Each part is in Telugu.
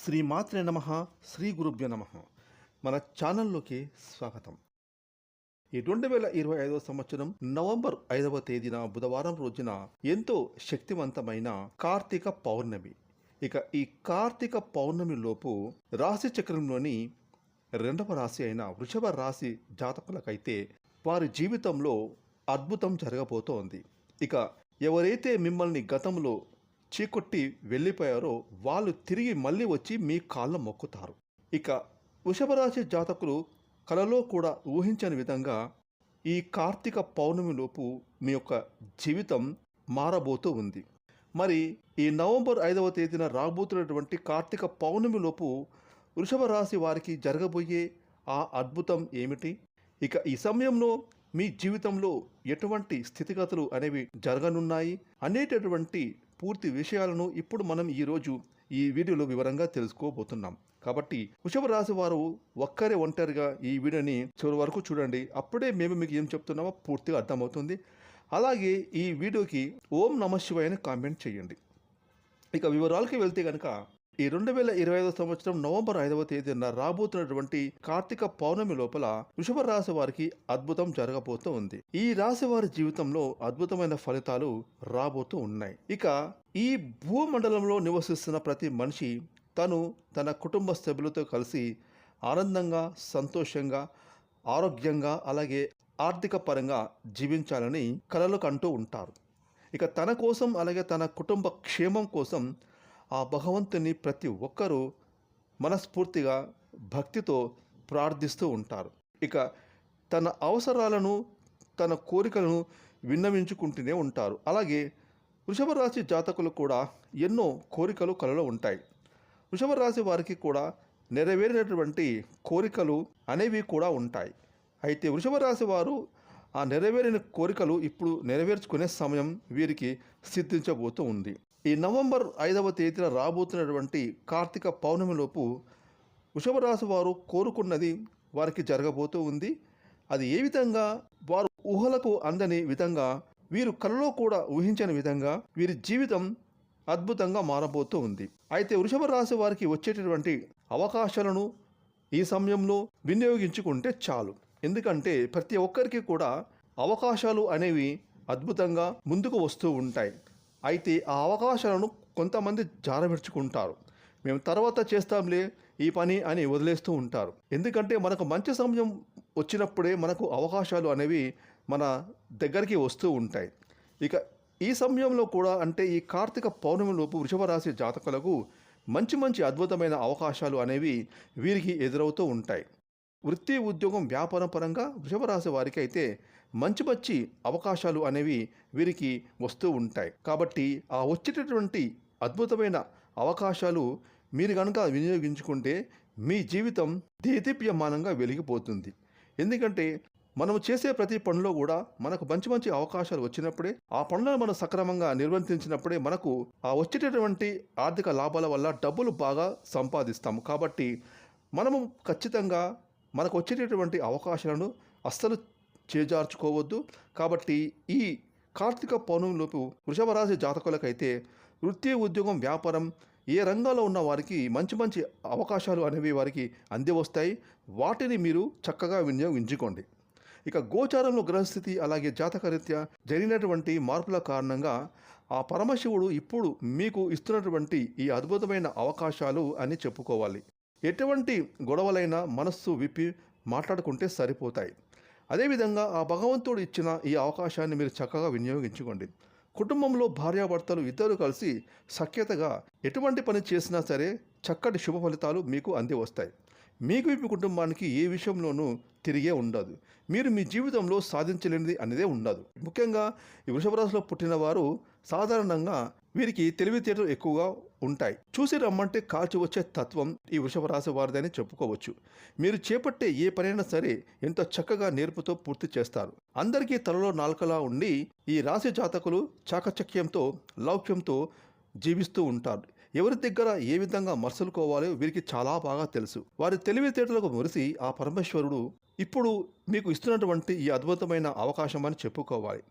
శ్రీ మాత్రే నమ శ్రీ గురుభ్య నమ. మన ఛానల్లోకి స్వాగతం. ఈ రెండు వేల ఇరవై ఐదవ సంవత్సరం నవంబర్ ఐదవ తేదీన బుధవారం రోజున ఎంతో శక్తివంతమైన కార్తీక పౌర్ణమి. ఇక ఈ కార్తీక పౌర్ణమి లోపు రాశి చక్రంలోని రెండవ రాశి అయిన వృషభ రాశి జాతకులకైతే వారి జీవితంలో అద్భుతం జరగబోతోంది. ఇక ఎవరైతే మిమ్మల్ని గతంలో చీకొట్టి వెళ్ళిపోయారో వాళ్ళు తిరిగి మళ్ళీ వచ్చి మీ కాళ్ళ మొక్కుతారు. ఇక వృషభరాశి జాతకులు కలలో కూడా ఊహించని విధంగా ఈ కార్తీక పౌర్ణమిలోపు మీ యొక్క జీవితం మారబోతూ ఉంది. మరి ఈ నవంబర్ ఐదవ తేదీన రాబోతున్నటువంటి కార్తీక పౌర్ణమిలోపు వృషభ రాశి వారికి జరగబోయే ఆ అద్భుతం ఏమిటి? ఇక ఈ సమయంలో మీ జీవితంలో ఎటువంటి స్థితిగతులు అనేవి జరగనున్నాయి? అనేటటువంటి పూర్తి విషయాలను ఇప్పుడు మనం ఈరోజు ఈ వీడియోలో వివరంగా తెలుసుకోబోతున్నాం. కాబట్టి వృషభ రాశి వారు ఒక్కరే ఒంటరిగా ఈ వీడియోని చివరి వరకు చూడండి. అప్పుడే మేము మీకు ఏం చెప్తున్నామో పూర్తిగా అర్థమవుతుంది. అలాగే ఈ వీడియోకి ఓం నమ అని కామెంట్ చేయండి. ఇక వివరాలకి వెళ్తే కనుక ఈ రెండు వేల ఇరవై ఐదో సంవత్సరం నవంబర్ ఐదవ తేదీన రాబోతున్నటువంటి కార్తీక పౌర్ణమి లోపల వృషభ రాశి వారికి అద్భుతం జరగబోతూ ఉంది. ఈ రాశి వారి జీవితంలో అద్భుతమైన ఫలితాలు రాబోతూ ఉన్నాయి. ఇక ఈ భూమండలంలో నివసిస్తున్న ప్రతి మనిషి తను తన కుటుంబ సభ్యులతో కలిసి ఆనందంగా సంతోషంగా ఆరోగ్యంగా అలాగే ఆర్థిక పరంగా జీవించాలని కలలు కంటూ ఉంటారు. ఇక తన కోసం అలాగే తన కుటుంబ క్షేమం కోసం ఆ భగవంతుని ప్రతి ఒక్కరూ మనస్ఫూర్తిగా భక్తితో ప్రార్థిస్తూ ఉంటారు. ఇక తన అవసరాలను తన కోరికలను విన్నవించుకుంటూనే ఉంటారు. అలాగే వృషభ రాశి జాతకులు కూడా ఎన్నో కోరికలు కలలో ఉంటాయి. వృషభ రాశి వారికి కూడా నెరవేరినటువంటి కోరికలు అనేవి కూడా ఉంటాయి. అయితే వృషభ రాశి వారు ఆ నెరవేరిన కోరికలు ఇప్పుడు నెరవేర్చుకునే సమయం వీరికి సిద్ధించబోతూ ఉంది. ఈ నవంబర్ ఐదవ తేదీన రాబోతున్నటువంటి కార్తీక పౌర్ణమిలోపు వృషభరాశి వారు కోరుకున్నది వారికి జరగబోతూ ఉంది. అది ఏ విధంగా? వారు ఊహలకు అందని విధంగా వీరు కలలో కూడా ఊహించని విధంగా వీరి జీవితం అద్భుతంగా మారబోతూ ఉంది. అయితే వృషభ రాశి వారికి వచ్చేటటువంటి అవకాశాలను ఈ సమయంలో వినియోగించుకుంటే చాలు. ఎందుకంటే ప్రతి ఒక్కరికి కూడా అవకాశాలు అనేవి అద్భుతంగా ముందుకు వస్తూ ఉంటాయి. అయితే ఆ అవకాశాలను కొంతమంది జారబెడుచుకుంటారు మేము తర్వాత చేస్తాంలే ఈ పని అని వదిలేస్తూ ఉంటారు. ఎందుకంటే మనకు మంచి సమయం వచ్చినప్పుడే మనకు అవకాశాలు అనేవి మన దగ్గరికి వస్తూ ఉంటాయి. ఇక ఈ సమయంలో కూడా అంటే ఈ కార్తీక పౌర్ణమిలోపు వృషభ రాశి జాతకులకు మంచి మంచి అద్భుతమైన అవకాశాలు అనేవి వీరికి ఎదురవుతూ ఉంటాయి. వృత్తి ఉద్యోగం వ్యాపారం పరంగా వృషభ రాశి వారికి అయితే మంచి మంచి అవకాశాలు అనేవి వీరికి వస్తూ ఉంటాయి. కాబట్టి ఆ వచ్చేటటువంటి అద్భుతమైన అవకాశాలు మీరు కనుక వినియోగించుకుంటే మీ జీవితం దేదీప్యమానంగా వెలిగిపోతుంది. ఎందుకంటే మనం చేసే ప్రతి పనిలో కూడా మనకు మంచి మంచి అవకాశాలు వచ్చినప్పుడే ఆ పనులను మనం సక్రమంగా నిర్వర్తించినప్పుడే మనకు ఆ వచ్చేటటువంటి ఆర్థిక లాభాల వల్ల డబ్బులు బాగా సంపాదిస్తాము. కాబట్టి మనము ఖచ్చితంగా మనకు వచ్చేటటువంటి అవకాశాలను అస్సలు చేజార్చుకోవద్దు. కాబట్టి ఈ కార్తీక పౌర్ణమిలోపు వృషభ రాశి జాతకులకైతే వృత్తి ఉద్యోగం వ్యాపారం ఏ రంగంలో ఉన్న వారికి మంచి మంచి అవకాశాలు అనేవి వారికి అంది వస్తాయి వాటిని మీరు చక్కగా వినియోగించుకోండి. ఇక గోచారంలో గ్రహస్థితి అలాగే జాతకరీత్యా జరిగినటువంటి మార్పుల కారణంగా ఆ పరమశివుడు ఇప్పుడు మీకు ఇస్తున్నటువంటి ఈ అద్భుతమైన అవకాశాలు అని చెప్పుకోవాలి. ఎటువంటి గొడవలైనా మనస్సు విప్పి మాట్లాడుకుంటే సరిపోతాయి. అదేవిధంగా ఆ భగవంతుడు ఇచ్చిన ఈ అవకాశాన్ని మీరు చక్కగా వినియోగించుకోండి. కుటుంబంలో భార్యాభర్తలు ఇద్దరు కలిసి సఖ్యతగా ఎటువంటి పని చేసినా సరే చక్కటి శుభ ఫలితాలు మీకు అంది వస్తాయి. మీకు మీ కుటుంబానికి ఏ విషయంలోనూ తిరిగే ఉండదు. మీరు మీ జీవితంలో సాధించలేనిది అనేదే ఉండదు. ముఖ్యంగా ఈ వృషభ రాశిలో పుట్టిన వారు సాధారణంగా వీరికి తెలివితేటలు ఎక్కువగా ఉంటాయి. చూసి రమ్మంటే కాల్చి వచ్చే తత్వం ఈ వృషభ రాశి వారిదని చెప్పుకోవచ్చు. మీరు చేపట్టే ఏ పనైనా సరే ఎంతో చక్కగా నేర్పుతో పూర్తి చేస్తారు. అందరికీ తలలో నాలుకలా ఉండి ఈ రాశి జాతకులు చాకచక్యంతో లౌక్యంతో జీవిస్తూ ఉంటారు. ఎవరి దగ్గర ఏ విధంగా మరుసలుకోవాలో వీరికి చాలా బాగా తెలుసు. వారి తెలివితేటలకు మురిసి ఆ పరమేశ్వరుడు ఇప్పుడు మీకు ఇస్తున్నటువంటి ఈ అద్భుతమైన అవకాశం అని చెప్పుకోవాలి.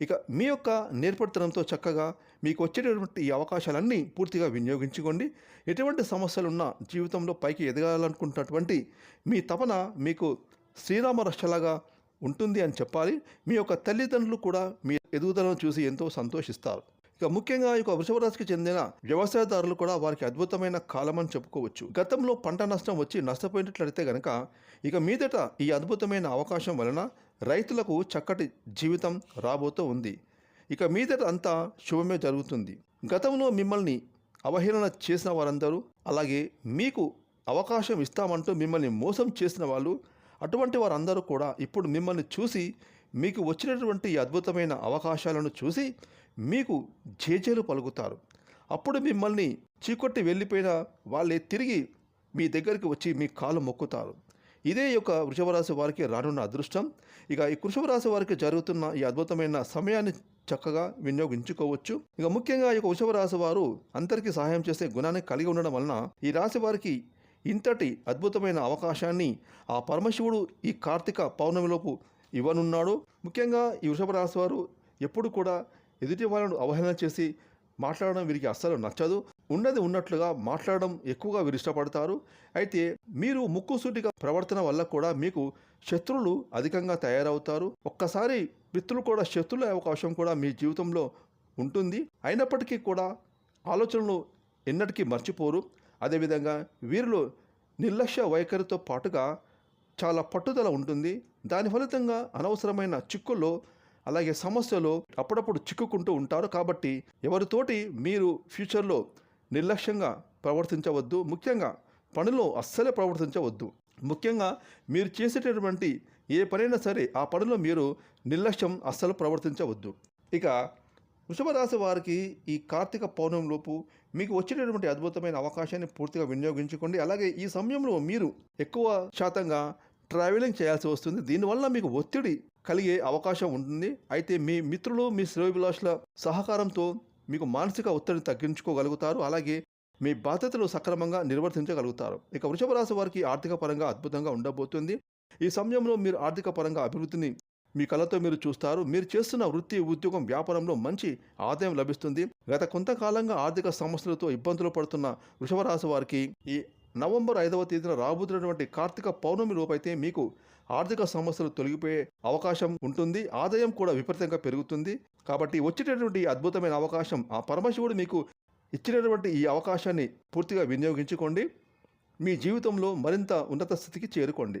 ఇక మీ యొక్క నేర్పడితనంతో చక్కగా మీకు వచ్చేటటువంటి ఈ అవకాశాలన్నీ పూర్తిగా వినియోగించుకోండి. ఎటువంటి సమస్యలున్నా జీవితంలో పైకి ఎదగాలనుకుంటున్నటువంటి మీ తపన మీకు శ్రీరామ రక్షలాగా ఉంటుంది అని చెప్పాలి. మీ యొక్క తల్లిదండ్రులు కూడా మీ ఎదుగుదలను చూసి ఎంతో సంతోషిస్తారు. ఇక ముఖ్యంగా ఈ వృషభ రాశికి చెందిన వ్యవసాయదారులు కూడా వారికి అద్భుతమైన కాలం అని చెప్పుకోవచ్చు. గతంలో పంట నష్టం వచ్చి నష్టపోయినట్లయితే గనక ఇక మీదట ఈ అద్భుతమైన అవకాశం వలన రైతులకు చక్కటి జీవితం రాబోతూ ఉంది. ఇక మీదట అంతా శుభమే జరుగుతుంది. గతంలో మిమ్మల్ని అవహేళన చేసిన వారందరూ అలాగే మీకు అవకాశం ఇస్తామంటూ మిమ్మల్ని మోసం చేసిన వాళ్ళు అటువంటి వారందరూ కూడా ఇప్పుడు మిమ్మల్ని చూసి మీకు వచ్చినటువంటి అద్భుతమైన అవకాశాలను చూసి మీకు జేజేలు పలుకుతారు. అప్పుడు మిమ్మల్ని చీకొట్టి వెళ్ళిపోయిన వాళ్ళే తిరిగి మీ దగ్గరికి వచ్చి మీ కాలు మొక్కుతారు. ఇదే యొక్క వృషభరాశి వారికి రానున్న అదృష్టం. ఇక ఈ వృషభరాశి వారికి జరుగుతున్న ఈ అద్భుతమైన సమయాన్ని చక్కగా వినియోగించుకోవచ్చు. ఇక ముఖ్యంగా ఈ యొక్క వృషభ రాశి వారు అందరికీ సహాయం చేసే గుణాన్ని కలిగి ఉండడం వలన ఈ రాశి వారికి ఇంతటి అద్భుతమైన అవకాశాన్ని ఆ పరమశివుడు ఈ కార్తీక పౌర్ణమిలోపు ఇవ్వనున్నాడు. ముఖ్యంగా ఈ వృషభ రాశి వారు ఎప్పుడు కూడా ఎదుటి వాళ్ళను అవహేళన చేసి మాట్లాడడం వీరికి అస్సలు నచ్చదు. ఉన్నది ఉన్నట్లుగా మాట్లాడడం ఎక్కువగా వీరు ఇష్టపడతారు. అయితే మీరు ముక్కుసూటిగా ప్రవర్తన వల్ల కూడా మీకు శత్రువులు అధికంగా తయారవుతారు. ఒక్కసారి మిత్రులు కూడా శత్రువుల అవకాశం కూడా మీ జీవితంలో ఉంటుంది. అయినప్పటికీ కూడా ఆలోచనలు ఎన్నటికీ మర్చిపోరు. అదేవిధంగా వీరిలో నిర్లక్ష్య వైఖరితో పాటుగా చాలా పట్టుదల ఉంటుంది. దాని ఫలితంగా అనవసరమైన చిక్కుల్లో అలాగే సమస్యలు అప్పుడప్పుడు చిక్కుకుంటూ ఉంటారు. కాబట్టి ఎవరితోటి మీరు ఫ్యూచర్లో నిర్లక్ష్యంగా ప్రవర్తించవద్దు. ముఖ్యంగా పనిలో అస్సలే ప్రవర్తించవద్దు. ముఖ్యంగా మీరు చేసేటటువంటి ఏ పనైనా సరే ఆ పనిలో మీరు నిర్లక్ష్యం అస్సలు ప్రవర్తించవద్దు. ఇక వృషభరాశి వారికి ఈ కార్తీక పౌర్ణమిలోపు మీకు వచ్చేటటువంటి అద్భుతమైన అవకాశాన్ని పూర్తిగా వినియోగించుకోండి. అలాగే ఈ సమయంలో మీరు ఎక్కువ శాతంగా ట్రావెలింగ్ చేయాల్సి వస్తుంది. దీనివల్ల మీకు ఒత్తిడి కలిగే అవకాశం ఉంటుంది. అయితే మీ మిత్రులు మీ శ్రేయోభిలాషుల సహకారంతో మీకు మానసిక ఒత్తిడిని తగ్గించుకోగలుగుతారు. అలాగే మీ బాధ్యతలు సక్రమంగా నిర్వర్తించగలుగుతారు. ఇక వృషభ రాశి వారికి ఆర్థిక పరంగా అద్భుతంగా ఉండబోతుంది. ఈ సమయంలో మీరు ఆర్థిక పరంగా అభివృద్ధిని మీ కళతో మీరు చూస్తారు. మీరు చేస్తున్న వృత్తి ఉద్యోగం వ్యాపారంలో మంచి ఆదాయం లభిస్తుంది. గత కొంతకాలంగా ఆర్థిక సమస్యలతో ఇబ్బందులు పడుతున్న వృషభ రాశి వారికి ఈ నవంబర్ ఐదవ తేదీన రాబోతున్నటువంటి కార్తీక పౌర్ణమి లోపైతే మీకు ఆర్థిక సమస్యలు తొలగిపోయే అవకాశం ఉంటుంది. ఆదాయం కూడా విపరీతంగా పెరుగుతుంది. కాబట్టి వచ్చేటటువంటి అద్భుతమైన అవకాశం ఆ పరమశివుడు మీకు ఇచ్చినటువంటి ఈ అవకాశాన్ని పూర్తిగా వినియోగించుకోండి. మీ జీవితంలో మరింత ఉన్నత స్థితికి చేరుకోండి.